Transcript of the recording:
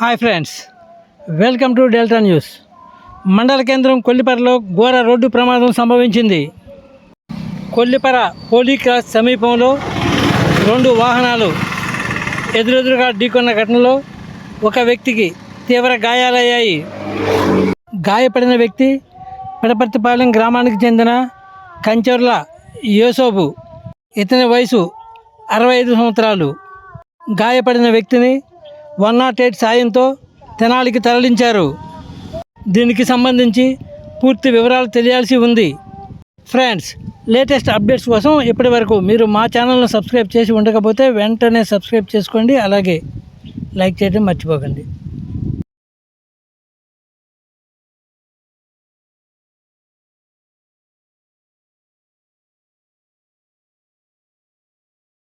Hi friends welcome to Delta News. మండల కేంద్రం కొల్లిపరలో ఘోర రోడ్డు ప్రమాదం సంభవించింది. కొల్లిపర హోలీ క్రాస్ సమీపంలో రెండు వాహనాలు ఎదురెదురుగా ఢీకొన్న ఘటనలో ఒక వ్యక్తికి తీవ్ర గాయాలయ్యాయి. గాయపడిన వ్యక్తి పిడపర్తిపాలెం గ్రామానికి చెందిన కంచర్ల యోసోబు. ఇతని వయసు అరవై ఐదు సంవత్సరాలు. గాయపడిన వ్యక్తిని వన్ నాట్ ఎయిట్ సాయంతో తెనాలికి తరలించారు. దీనికి సంబంధించి పూర్తి వివరాలు తెలియాల్సి ఉంది. ఫ్రెండ్స్ లేటెస్ట్ అప్డేట్స్ కోసం ఇప్పటి వరకు మీరు మా ఛానల్ను సబ్స్క్రైబ్ చేసి ఉండకపోతే వెంటనే సబ్స్క్రైబ్ చేసుకోండి. అలాగే లైక్ చేయడం మర్చిపోకండి.